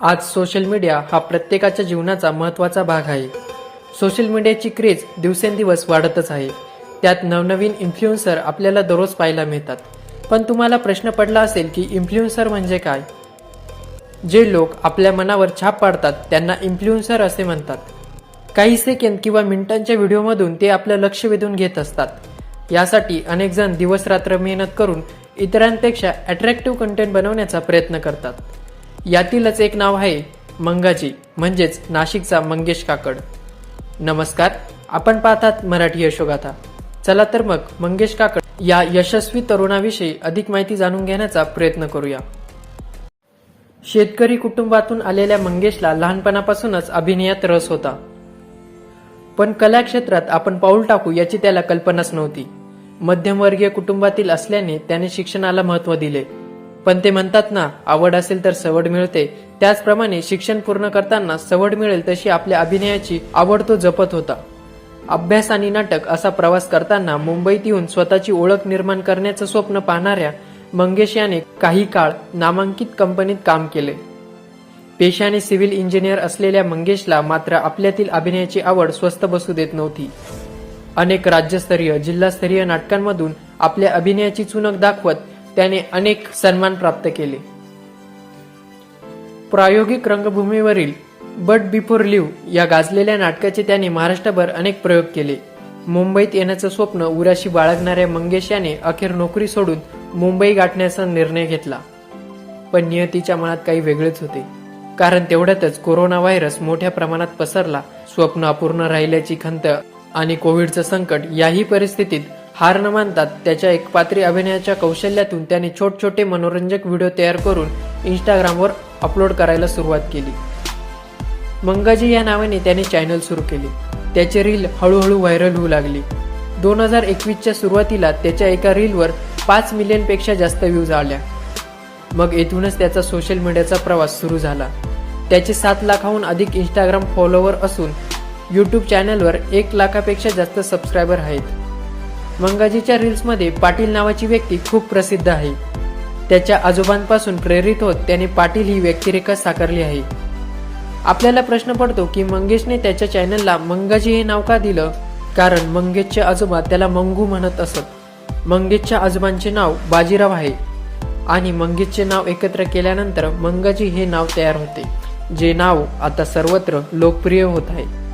आज social media हा प्रत्येकाच्या जीवनाचा महत्त्वाचा भाग आहे. सोशल मीडियाची क्रेज दिवसेंदिवस वाढतच आहे. त्यात नवनवीन इन्फ्लुएन्सर आपल्याला दररोज पाहायला मिळतात. पण तुम्हाला प्रश्न पडला असेल की इन्फ्लुएन्सर म्हणजे काय? जे लोक आपल्या मनावर छाप पाडतात त्यांना इन्फ्लुएन्सर असे म्हणतात. काही सेकंद किंवा मिनिटांच्या व्हिडिओमधून ते आपलं लक्ष वेधून घेत असतात. यासाठी अनेक जण दिवस रात्र मेहनत करून इतरांपेक्षा अट्रॅक्टिव्ह कंटेंट बनवण्याचा प्रयत्न करतात. यातीलच एक नाव आहे मंगाजी म्हणजेच नाशिकचा मंगेश काकड. नमस्कार आपण पाहतात मराठी यशोगाथा. चला तर मग मंगेश काकड या यशस्वी तरुणाविषयी अधिक माहिती जाणून घेण्याचा प्रयत्न करूया. शेतकरी कुटुंबातून आलेल्या मंगेशला लहानपणापासूनच अभिनयात रस होता. पण कला क्षेत्रात आपण पाऊल टाकू याची त्याला कल्पनाच नव्हती. मध्यमवर्गीय कुटुंबातील असल्याने त्याने शिक्षणाला महत्त्व दिले. पण ते म्हणतात ना आवड असेल तर सवड मिळते. त्याचप्रमाणे शिक्षण पूर्ण करताना सवड मिळेल तशी आपल्या अभिनयाची आवड तो जपत होता. अभ्यास आणि नाटक असा प्रवास करताना मुंबईत येऊन स्वतःची ओळख निर्माण करण्याचं स्वप्न पाहणाऱ्या मंगेश याने काही काळ नामांकित कंपनीत काम केले. पेशाने सिव्हिल इंजिनियर असलेल्या मंगेशला मात्र आपल्यातील अभिनयाची आवड स्वस्त बसू देत नव्हती. अनेक राज्यस्तरीय जिल्हास्तरीय नाटकांमधून आपल्या अभिनयाची चुनक दाखवत त्याने अनेक सन्मान प्राप्त केले. प्रायोगिक रंगभूमीवरील बट बिफोर लिव्ह या गाजलेल्या नाटकाचे त्याने महाराष्ट्रभर अनेक प्रयोग केले. मुंबईत येण्याचं स्वप्न उराशी बाळगणाऱ्या मंगेश याने अखेर नोकरी सोडून मुंबई गाठण्याचा निर्णय घेतला. पण नियतीच्या मनात काही वेगळेच होते. कारण तेवढ्यातच कोरोना व्हायरस मोठ्या प्रमाणात पसरला. स्वप्न अपूर्ण राहिल्याची खंत आणि कोविडचं संकट याही परिस्थितीत हार न मानतात त्याच्या एकपात्री अभिनयाच्या कौशल्यातून त्याने छोट छोटे मनोरंजक व्हिडिओ तयार करून इंस्टाग्रामवर अपलोड करायला सुरुवात केली. मंगाजी या नावाने त्याने चॅनल सुरू केले. त्याचे रील हळूहळू व्हायरल होऊ लागली. दोन हजार एकवीसच्या सुरुवातीला त्याच्या एका रीलवर पाच मिलियनपेक्षा जास्त व्ह्यूज आल्या. मग येथूनच त्याचा सोशल मीडियाचा प्रवास सुरू झाला. त्याचे सात लाखाहून अधिक इंस्टाग्राम फॉलोवर असून यूट्यूब चॅनलवर एक लाखापेक्षा जास्त सबस्क्रायबर आहेत. मंगाजीच्या रील्समध्ये पाटील नावाची व्यक्ती खूप प्रसिद्ध आहे. त्याच्या आजोबांपासून प्रेरित होत त्याने पाटील ही व्यक्तिरेखा साकारली आहे. आपल्याला प्रश्न पडतो की मंगेशने त्याच्या चॅनलला मंगाजी हे नाव का दिलं? कारण मंगेशचे आजोबा त्याला मंगू म्हणत असत. मंगेशच्या आजोबांचे नाव बाजीराव आहे. आणि मंगेशचे नाव एकत्र केल्यानंतर मंगाजी हे नाव तयार होते. जे नाव आता सर्वत्र लोकप्रिय होत आहे.